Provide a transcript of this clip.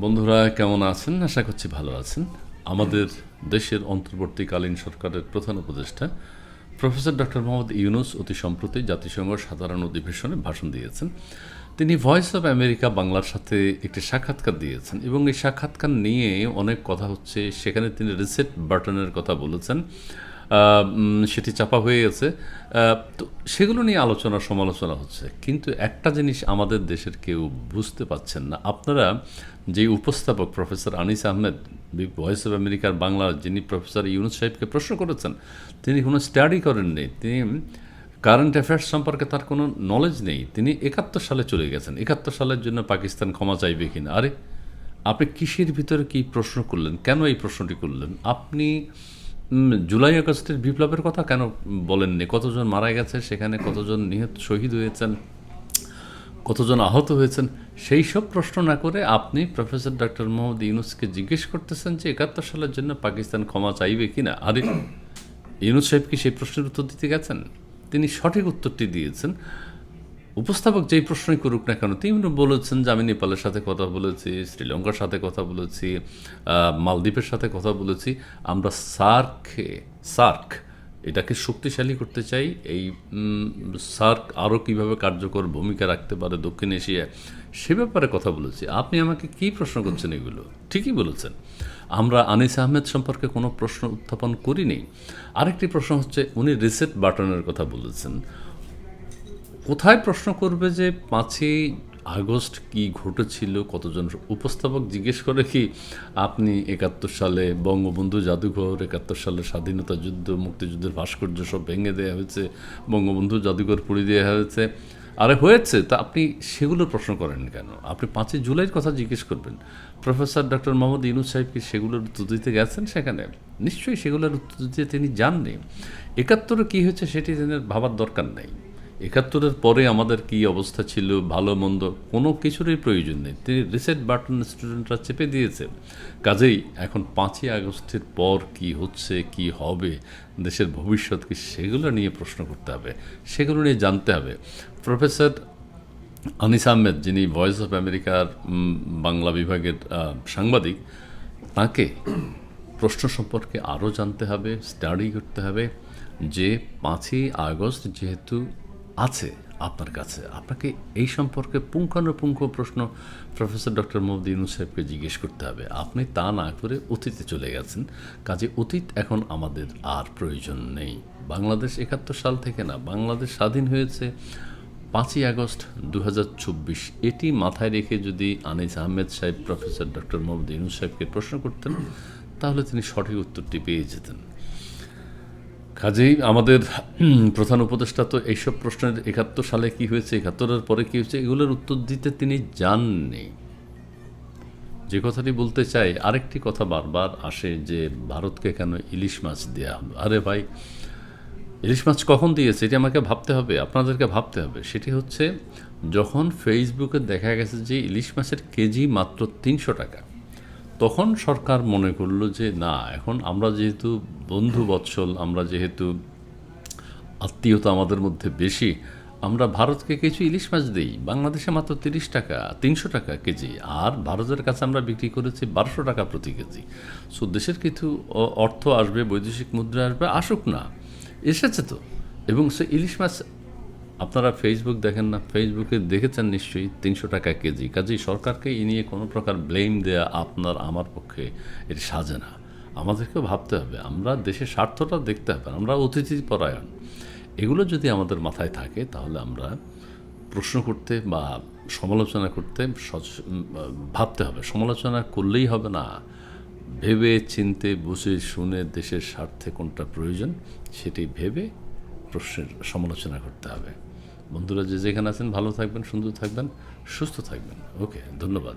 বন্ধুরা, কেমন আছেন? আশা করছি ভালো আছেন। আমাদের দেশের অন্তর্বর্তীকালীন সরকারের প্রধান উপদেষ্টা, প্রফেসর ডক্টর মোহাম্মদ ইউনুস অতি সম্প্রতি জাতিসংঘ সাধারণ অধিবেশনে ভাষণ দিয়েছেন। তিনি ভয়েস অফ আমেরিকা বাংলার সাথে একটি সাক্ষাৎকার দিয়েছেন এবং এই সাক্ষাৎকার নিয়ে অনেক কথা হচ্ছে। সেখানে তিনি রিসেট বাটনের কথা বলেছেন। সেটি চাপা হয়ে গেছে। তো সেগুলো নিয়ে আলোচনা, সমালোচনা হচ্ছে। কিন্তু একটা জিনিস আমাদের দেশের কেউ বুঝতে পাচ্ছেন না। আপনারা যে উপস্থাপক professor Anis Ahmed voice of আমেরিকার বাংলার যিনি প্রফেসর ইউনুস সাহেবকে প্রশ্ন করেছেন, তিনি কোনো স্টাডি করেননি, তিনি কারেন্ট অ্যাফেয়ার্স সম্পর্কে তার কোনো নলেজ নেই, তিনি একাত্তর সালে চলে গেছেন। একাত্তর সালের জন্য পাকিস্তান ক্ষমা চাইবে কিনা? আরে, আপনি কিসের ভিতরে কি প্রশ্ন করলেন? কেন এই প্রশ্নটি করলেন? আপনি জুলাই আগস্টের বিপ্লবের কথা কেন বলেননি? কতজন মারা গেছে সেখানে? কতজন নিহত, শহীদ হয়েছেন? কতজন আহত হয়েছেন? সেই সব প্রশ্ন না করে আপনি প্রফেসর ডক্টর মোহাম্মদ ইউনুসকে জিজ্ঞেস করতেছেন যে একাত্তর সালের জন্য পাকিস্তান ক্ষমা চাইবে কিনা? আরে, ইউনুস সাহেব কি সেই প্রশ্নের উত্তর দিতে গেছেন? তিনি সঠিক উত্তরটি দিয়েছেন। উপস্থাপক যেই প্রশ্নই করুক না কেন, তিনি বলেছেন যে আমি নেপালের সাথে কথা বলেছি, শ্রীলঙ্কার সাথে কথা বলেছি মালদ্বীপের সাথে কথা বলেছি, আমরা সার্কে সার্ক, এটাকে শক্তিশালী করতে চাই, এই সার্ক আরও কীভাবে কার্যকর ভূমিকা রাখতে পারে দক্ষিণ এশিয়ায়, সে ব্যাপারে কথা বলেছি। আপনি আমাকে কী প্রশ্ন করছেন এগুলো? ঠিকই বলেছেন। আমরা আনিস আহমেদ সম্পর্কে কোনো প্রশ্ন উত্থাপন করিনি। আরেকটি প্রশ্ন হচ্ছে, উনি রিসেট বাটনের কথা বলেছেন। কোথায় প্রশ্ন করবে যে পাঁচই আগস্ট কি ঘটেছিল? কতজন উপস্থাপক জিজ্ঞেস করে কি আপনি একাত্তর সালে বঙ্গবন্ধু জাদুঘর, একাত্তর সালে স্বাধীনতা যুদ্ধ, মুক্তিযুদ্ধের ভাস্কর্য সব ভেঙে দেওয়া হয়েছে, বঙ্গবন্ধু জাদুঘর পুড়িয়ে দেওয়া হয়েছে। আরে হয়েছে? তা আপনি সেগুলো প্রশ্ন করেন কেন? আপনি পাঁচই জুলাইয়ের কথা জিজ্ঞেস করবেন। প্রফেসর ডক্টর মোহাম্মদ ইউনুস সাহেব কি সেগুলোর উত্তর দিতে গেছেন সেখানে? নিশ্চয়ই সেগুলোর উত্তর দিতে তিনি জাননি একাত্তরে কী হয়েছে সেটি ভাবার দরকার নেই। একাত্তরের পরে আমাদের কি অবস্থা ছিল, ভালো, মন্দ, কোনো কিছুরই প্রয়োজন নেই। তিনি রিসেট বাটন স্টুডেন্টরা চেপে দিয়েছে। কাজেই এখন পাঁচই আগস্টের পর কি হচ্ছে, কি হবে, দেশের ভবিষ্যৎ কি সেগুলো নিয়ে প্রশ্ন করতে হবে, সেগুলো নিয়ে জানতে হবে। প্রফেসর আনিস আহমেদ, যিনি ভয়েস অফ আমেরিকার বাংলা বিভাগের সাংবাদিক, তাকে প্রশ্ন সম্পর্কে আরও জানতে হবে, স্টাডি করতে হবে যে পাঁচই আগস্ট যেহেতু আছে আপনার কাছে? আপনাকে এই সম্পর্কে পুঙ্খানুপুঙ্খ প্রশ্ন প্রফেসর ডক্টর মোহাম্মদ ইউনুস সাহেবকে জিজ্ঞেস করতে হবে। আপনি তা না করে অতীতে চলে গেছেন। কাজে অতীত এখন আমাদের আর প্রয়োজন নেই। বাংলাদেশ একাত্তর সাল থেকে না, বাংলাদেশ স্বাধীন হয়েছে পাঁচই আগস্ট দু হাজার চব্বিশ। এটি মাথায় রেখে যদি আনিস আহমেদ সাহেব, প্রফেসর ডক্টর মোহাম্মদ ইউনুস সাহেবকে প্রশ্ন করতেন, তাহলে তিনি সঠিক উত্তরটি পেয়ে যেতেন। কাজেই আমাদের প্রধান উপদেষ্টা তো এইসব প্রশ্নের একাত্তর সালে কি হয়েছে, একাত্তরের পরে কি হয়েছে, এগুলোর উত্তর দিতে তিনি জাননি যে কথাটি বলতে চাই, আরেকটি কথা বারবার আসে যে ভারতকে কেন ইলিশ মাছ দেওয়া হলো? আরে ভাই, ইলিশ মাছ কখন দিয়েছে, এটি আমাকে ভাবতে হবে, আপনাদেরকে ভাবতে হবে। সেটি হচ্ছে, যখন ফেসবুকে দেখা গেছে যে ইলিশ মাছের কেজি মাত্র তিনশো টাকা তখন সরকার মনে করল যে, না, এখন আমরা যেহেতু বন্ধু বৎসল, আমরা যেহেতু আত্মীয়তা আমাদের মধ্যে বেশি, আমরা ভারতকে কিছু ইলিশ মাছ দিই। বাংলাদেশে মাত্র তিরিশ টাকা, তিনশো টাকা কেজি, আর ভারতের কাছে আমরা বিক্রি করেছি বারোশো টাকা প্রতি কেজি। সো, দেশের কিছু অর্থ আসবে, বৈদেশিক মুদ্রা আসবে, আসুক না। এসেছে তো। এবং সে ইলিশ মাছ আপনারা ফেসবুক দেখেন না ফেসবুকে দেখেছেন নিশ্চয়ই তিনশো টাকা কেজি। কাজেই সরকারকে এই নিয়ে কোনো প্রকার ব্লেম দেয়া আপনার, আমার পক্ষে এটি সাজে না। আমাদেরকেও ভাবতে হবে, আমরা দেশের স্বার্থটা দেখতে হবে, আমরা অতিথি পরায়ণ এগুলো যদি আমাদের মাথায় থাকে, তাহলে আমরা প্রশ্ন করতে বা সমালোচনা করতে ভাবতে হবে। সমালোচনা করলেই হবে না। ভেবে চিনতে বুঝে শুনে দেশের স্বার্থে কোনটা প্রয়োজন, সেটি ভেবে প্রশ্নের সমালোচনা করতে হবে। বন্ধুরা যে যেখানে আছেন ভালো থাকবেন, সুন্দর থাকবেন, সুস্থ থাকবেন। ওকে, ধন্যবাদ।